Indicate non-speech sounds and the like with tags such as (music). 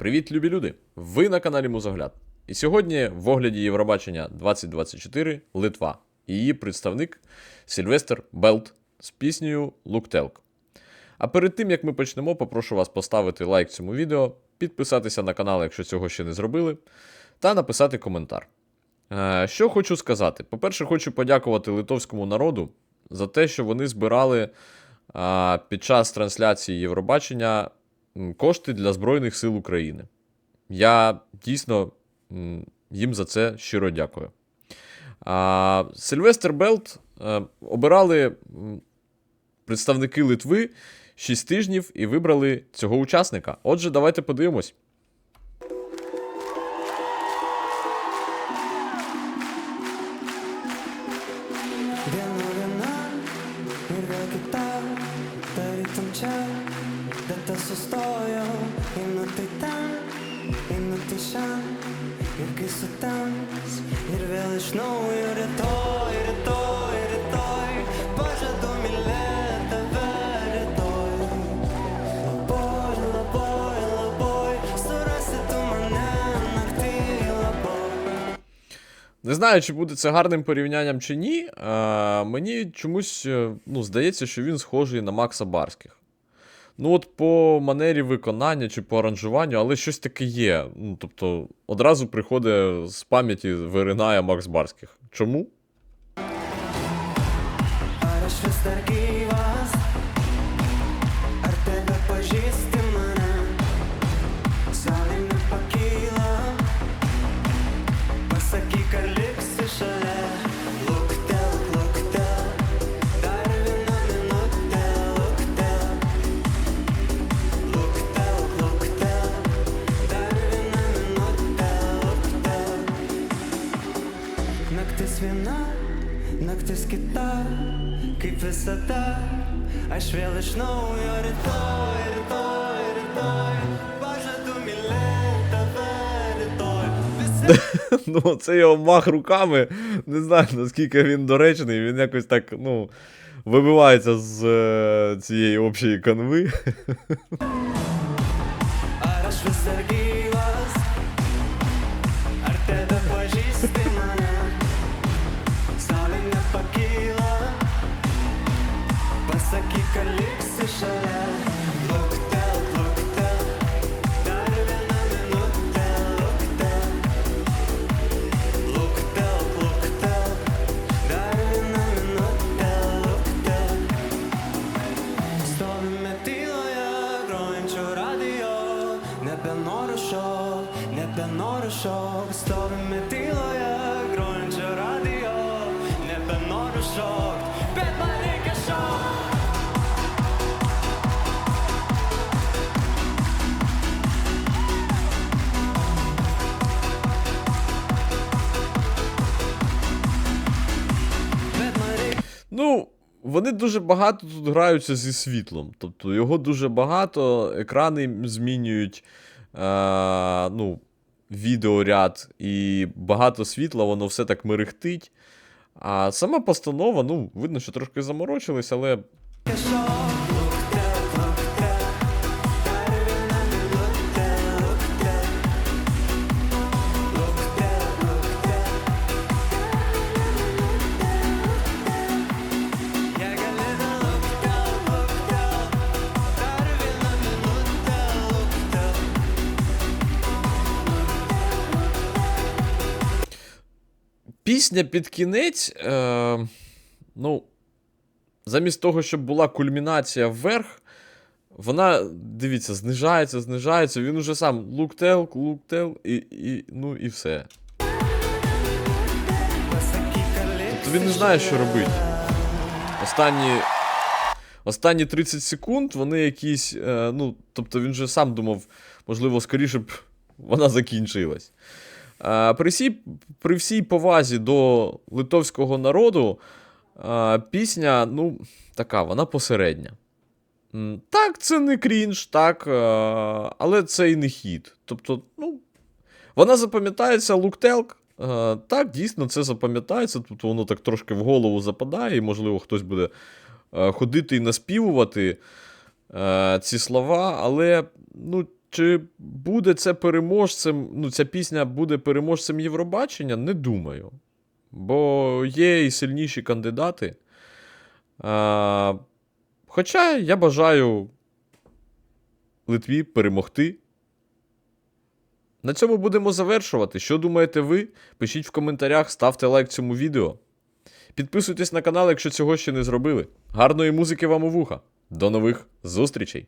Привіт, любі люди! Ви на каналі Музогляд. І сьогодні в огляді Євробачення 2024 Литва її представник Сільвестр Белт з піснею Луктелк. А перед тим як ми почнемо, попрошу вас поставити лайк цьому відео, підписатися на канал, якщо цього ще не зробили, та написати коментар. Е, Що хочу сказати? По-перше, хочу подякувати литовському народу за те, що вони збирали під час трансляції Євробачення кошти для Збройних сил України. Я дійсно їм за це щиро дякую. А, Сильвестр Белт обирали представники Литви 6 тижнів і вибрали цього учасника. Отже, давайте подивимось. Viena viena tai šiam, ir kai sutems, ir vėl iš naujo rytoj, rytoj, rytoj, pažadu mylėti tave rytoj. Labai, labai, labai, surasi tu mane naktį labai. Не знаю, чи буде це гарним порівнянням чи ні. А, мені чомусь е, ну, здається, що він схожий на Макса Барських. Ну, от по манері виконання чи по аранжуванню, але щось таке є. Ну, тобто, одразу приходить з пам'яті виринає Макс Барських. Чому? Naktis viena, naktis kita, kaip visada. Aš vėl iš naujo rytoj, rytoj, rytoj. Ну, це його мах руками. Не знаю, наскільки він доречний, він якось так, ну, вибивається з е, цієї общої канви. (laughs) вони дуже багато тут граються зі світлом. Тобто його дуже багато, екрани змінюють е, ну, відеоряд, і багато світла, воно все так мерехтить. А сама постанова, ну, видно, що трошки заморочились, але пісня під кінець, е, ну, замість того, щоб була кульмінація вверх, вона, дивіться, знижається, знижається. Він уже сам луктел, луктел, і, і, ну і все. Тобто він не знає, що робити. Останні, останні 30 секунд вони якісь. Е, ну, тобто він же сам думав, можливо, скоріше б вона закінчилась. Е, при, всій, при всій повазі до литовського народу, е, пісня, ну, така, вона посередня. Так, це не крінж, так, е, але це і не хіт. Тобто, ну, вона запам'ятається луктелк. Так, дійсно, це запам'ятається. Тобто воно так трошки в голову западає, і, можливо, хтось буде ходити і наспівувати ці слова, але ну, чи буде це переможцем, ну, ця пісня буде переможцем Євробачення, не думаю. Бо є і сильніші кандидати. А, хоча я бажаю Литві перемогти. На цьому будемо завершувати. Що думаєте ви? Пишіть в коментарях, ставте лайк цьому відео. Підписуйтесь на канал, якщо цього ще не зробили. Гарної музики вам у вуха. До нових зустрічей!